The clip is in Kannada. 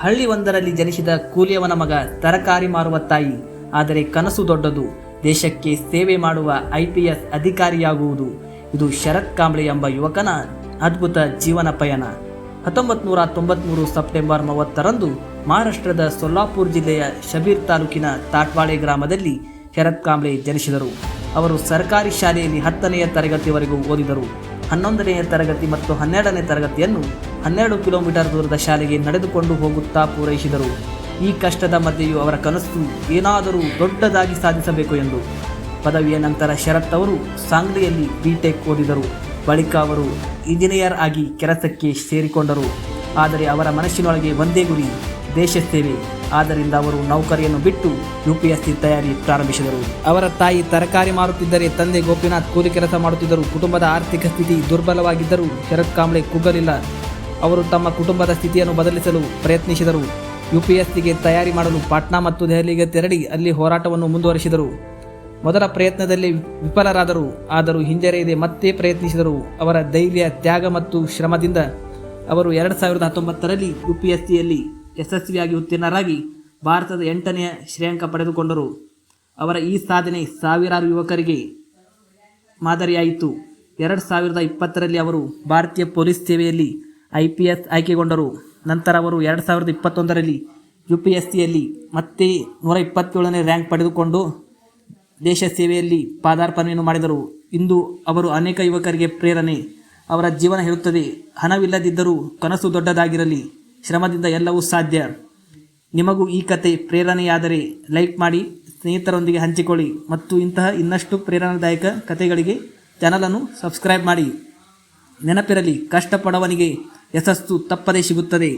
ಹಳ್ಳಿ ಒಂದರಲ್ಲಿ ಜನಿಸಿದ ಕೂಲಿಯವನ ಮಗ ತರಕಾರಿ ಮಾರುವ ತಾಯಿ. ಆದರೆ ಕನಸು ದೊಡ್ಡದು. ದೇಶಕ್ಕೆ ಸೇವೆ ಮಾಡುವ ಐ ಪಿ ಎಸ್ ಅಧಿಕಾರಿಯಾಗುವುದು. ಇದು ಶರತ್ ಕಾಂಬ್ಳೆ ಎಂಬ ಯುವಕನ ಅದ್ಭುತ ಜೀವನ ಪಯಣ. ಹತ್ತೊಂಬತ್ತು ನೂರ ತೊಂಬತ್ಮೂರು ಸೆಪ್ಟೆಂಬರ್ ಮೂವತ್ತರಂದು ಮಹಾರಾಷ್ಟ್ರದ ಸೊಲ್ಲಾಪುರ್ ಜಿಲ್ಲೆಯ ಶಬೀರ್ ತಾಲೂಕಿನ ತಾಟ್ವಾಳೆ ಗ್ರಾಮದಲ್ಲಿ ಶರತ್ ಕಾಂಬ್ಳೆ ಜನಿಸಿದರು. ಅವರು ಸರ್ಕಾರಿ ಶಾಲೆಯಲ್ಲಿ ಹತ್ತನೆಯ ತರಗತಿವರೆಗೂ ಓದಿದರು. ಹನ್ನೊಂದನೆಯ ತರಗತಿ ಮತ್ತು ಹನ್ನೆರಡನೇ ತರಗತಿಯನ್ನು ಹನ್ನೆರಡು ಕಿಲೋಮೀಟರ್ ದೂರದ ಶಾಲೆಗೆ ನಡೆದುಕೊಂಡು ಹೋಗುತ್ತಾ ಪೂರೈಸಿದರು. ಈ ಕಷ್ಟದ ಮಧ್ಯೆಯೂ ಅವರ ಕನಸು ಏನಾದರೂ ದೊಡ್ಡದಾಗಿ ಸಾಧಿಸಬೇಕು ಎಂದು. ಪದವಿಯ ನಂತರ ಶರತ್ ಅವರು ಸಾಂಗ್ಲಿಯಲ್ಲಿ ಬಿಟೆಕ್ ಓದಿದರು. ಬಳಿಕ ಅವರು ಇಂಜಿನಿಯರ್ ಆಗಿ ಕೆಲಸಕ್ಕೆ ಸೇರಿಕೊಂಡರು. ಆದರೆ ಅವರ ಮನಸ್ಸಿನೊಳಗೆ ಒಂದೇ ಗುರಿ, ದೇಶ ಸೇವೆ. ಆದ್ದರಿಂದ ಅವರು ನೌಕರಿಯನ್ನು ಬಿಟ್ಟು ಯು ಪಿ ಎಸ್ ಸಿ ತಯಾರಿ ಪ್ರಾರಂಭಿಸಿದರು. ಅವರ ತಾಯಿ ತರಕಾರಿ ಮಾರುತ್ತಿದ್ದರೆ ತಂದೆ ಗೋಪಿನಾಥ್ ಕೂಲಿ ಕೆಲಸ ಮಾಡುತ್ತಿದ್ದರು. ಕುಟುಂಬದ ಆರ್ಥಿಕ ಸ್ಥಿತಿ ದುರ್ಬಲವಾಗಿದ್ದರೂ ಶರತ್ ಕಾಂಬ್ಳೆ ಕುಗ್ಗಲಿಲ್ಲ. ಅವರು ತಮ್ಮ ಕುಟುಂಬದ ಸ್ಥಿತಿಯನ್ನು ಬದಲಿಸಲು ಪ್ರಯತ್ನಿಸಿದರು. ಯು ಪಿ ಎಸ್ ಸಿಗೆ ತಯಾರಿ ಮಾಡಲು ಪಾಟ್ನಾ ಮತ್ತು ದೆಹಲಿಗೆ ತೆರಳಿ ಅಲ್ಲಿ ಹೋರಾಟವನ್ನು ಮುಂದುವರಿಸಿದರು. ಮೊದಲ ಪ್ರಯತ್ನದಲ್ಲಿ ವಿಫಲರಾದರು, ಆದರೂ ಹಿಂಜರಿಯದೆ ಮತ್ತೆ ಪ್ರಯತ್ನಿಸಿದರು. ಅವರ ಧೈರ್ಯ, ತ್ಯಾಗ ಮತ್ತು ಶ್ರಮದಿಂದ ಅವರು ಎರಡು ಸಾವಿರದ ಹತ್ತೊಂಬತ್ತರಲ್ಲಿ ಯು ಪಿ ಎಸ್ ಸಿಯಲ್ಲಿ ಯಶಸ್ವಿಯಾಗಿ ಉತ್ತೀರ್ಣರಾಗಿ ಭಾರತದ ಎಂಟನೆಯ ಶ್ರೇಯಾಂಕ ಪಡೆದುಕೊಂಡರು. ಅವರ ಈ ಸಾಧನೆ ಸಾವಿರಾರು ಯುವಕರಿಗೆ ಮಾದರಿಯಾಯಿತು. ಎರಡು ಸಾವಿರದ ಇಪ್ಪತ್ತರಲ್ಲಿ ಅವರು ಭಾರತೀಯ ಪೊಲೀಸ್ ಸೇವೆಯಲ್ಲಿ ಐ ಪಿ ಎಸ್ ಆಯ್ಕೆಗೊಂಡರು. ನಂತರ ಅವರು ಎರಡು ಸಾವಿರದ ಇಪ್ಪತ್ತೊಂದರಲ್ಲಿ ಯು ಪಿ ಎಸ್ ಸಿಯಲ್ಲಿ ಮತ್ತೆ ನೂರ ಇಪ್ಪತ್ತೇಳನೇ ರ್ಯಾಂಕ್ ಪಡೆದುಕೊಂಡು ದೇಶ ಸೇವೆಯಲ್ಲಿ ಪಾದಾರ್ಪಣೆಯನ್ನು ಮಾಡಿದರು. ಇಂದು ಅವರು ಅನೇಕ ಯುವಕರಿಗೆ ಪ್ರೇರಣೆ. ಅವರ ಜೀವನ ಹೇಳುತ್ತದೆ, ಹಣವಿಲ್ಲದಿದ್ದರೂ ಕನಸು ದೊಡ್ಡದಾಗಿರಲಿ. ಶ್ರಮದಿಂದ ಎಲ್ಲವೂ ಸಾಧ್ಯ. ನಿಮಗೂ ಈ ಕತೆ ಪ್ರೇರಣೆಯಾದರೆ ಲೈಕ್ ಮಾಡಿ, ಸ್ನೇಹಿತರೊಂದಿಗೆ ಹಂಚಿಕೊಳ್ಳಿ ಮತ್ತು ಇಂತಹ ಇನ್ನಷ್ಟು ಪ್ರೇರಣಾದಾಯಕ ಕಥೆಗಳಿಗೆ ಚಾನಲನ್ನು ಸಬ್ಸ್ಕ್ರೈಬ್ ಮಾಡಿ. ನೆನಪಿರಲಿ, ಕಷ್ಟಪಡವನಿಗೆ ಯಶಸ್ಸು ತಪ್ಪದೇ ಸಿಗುತ್ತದೆ.